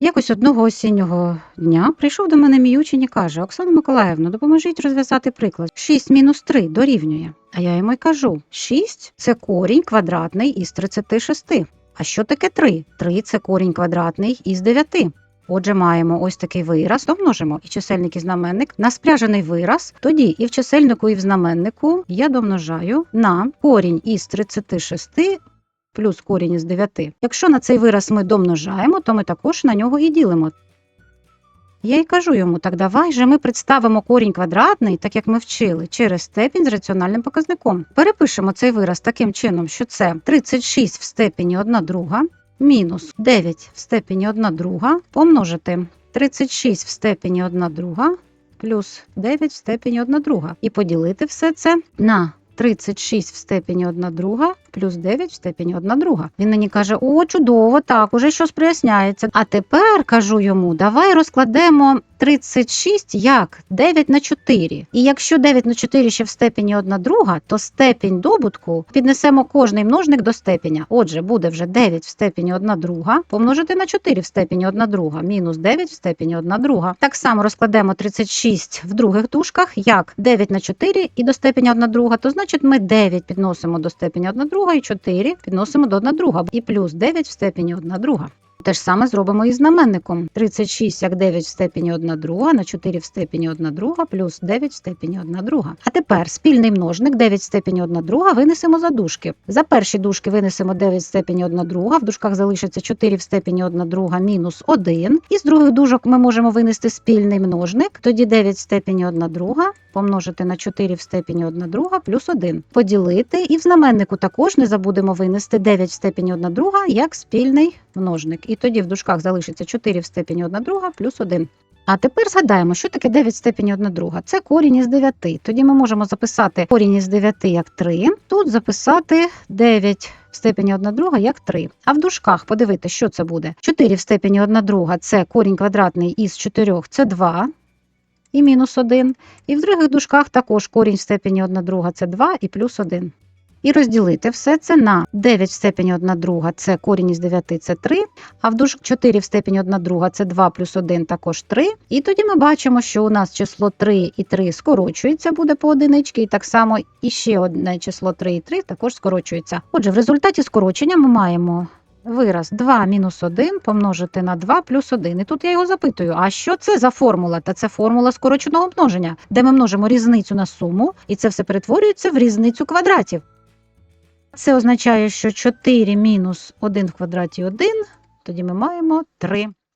Якось одного осіннього дня прийшов до мене мій учень і каже: Оксана Миколаївна, допоможіть розв'язати приклад. 6 мінус 3 дорівнює. А я йому й кажу: 6 – це корінь квадратний із 36. А що таке 3? 3 – це корінь квадратний із 9. Отже, маємо ось такий вираз, домножимо і чисельник і знаменник на спряжений вираз. Тоді і в чисельнику, і в знаменнику я домножаю на корінь із 36 плюс корінь із 9. Якщо на цей вираз ми домножаємо, то ми також на нього і ділимо. Я й кажу йому, так давай же ми представимо корінь квадратний, так як ми вчили, через степінь з раціональним показником. Перепишемо цей вираз таким чином, що це 36 в степені 1 друга мінус 9 в степені 1 друга помножити 36 в степені 1 друга плюс 9 в степені 1 друга. І поділити все це на 36 в степені 1 друга плюс 9 в степені 1 друга. Він мені каже: О, чудово, так, уже щось проясняється. А тепер кажу йому, давай розкладемо 36 як 9 на 4. І якщо 9 на 4 ще в степені 1 друга, то степінь добутку піднесемо кожний множник до степеня. Отже, буде вже 9 в степені 1 друга помножити на 4 в степені 1 друга, мінус 9 в степені 1 друга. Так само розкладемо 36 в других дужках, як 9 на 4 і до степені 1 друга, то значить ми 9 підносимо до степені 1 друга і 4 підносимо до 1 друга, і плюс 9 в степені 1 друга. Те ж саме зробимо і знаменником. 36 як 9 в степені 1 друга на 4 в степені 1 друга плюс 9 в степені 1 друга. А тепер спільний множник 9 в степені 1 друга винесемо за дужки. За перші дужки винесемо 9 в степені 1 друга, в дужках залишиться 4 в степені 1 друга мінус 1. Із других дужок ми можемо винести спільний множник, тоді 9 в степені 1 друга помножити на 4 в степені 1 друга плюс 1. Поділити і в знаменнику також не забудемо винести 9 в степені 1 друга як спільний множник. І тоді в дужках залишиться 4 в степені 1 друга плюс 1. А тепер згадаємо, що таке 9 в степені 1 друга. Це корінь із 9. Тоді ми можемо записати корінь із 9 як 3. Тут записати 9 в степені 1 друга як 3. А в дужках подивитися, що це буде. 4 в степені 1 друга це корінь квадратний із 4 це 2 і мінус 1. І в других дужках також корінь в степені 1 друга це 2 і плюс 1. І розділити все це на 9 в степені 1 друга це корінь із 9 це 3, а в дужках 4 в степені 1 друга це 2 плюс 1 також 3. І тоді ми бачимо, що у нас число 3 і 3 скорочується, буде по одинички, і так само і ще одне число 3 і 3 також скорочується. Отже, в результаті скорочення ми маємо вираз 2 мінус 1 помножити на 2 плюс 1. І тут я його запитую: а що це за формула? Та це формула скороченого множення, де ми множимо різницю на суму, і це все перетворюється в різницю квадратів. Це означає, що 4 мінус 1 в квадраті 1, тоді ми маємо 3.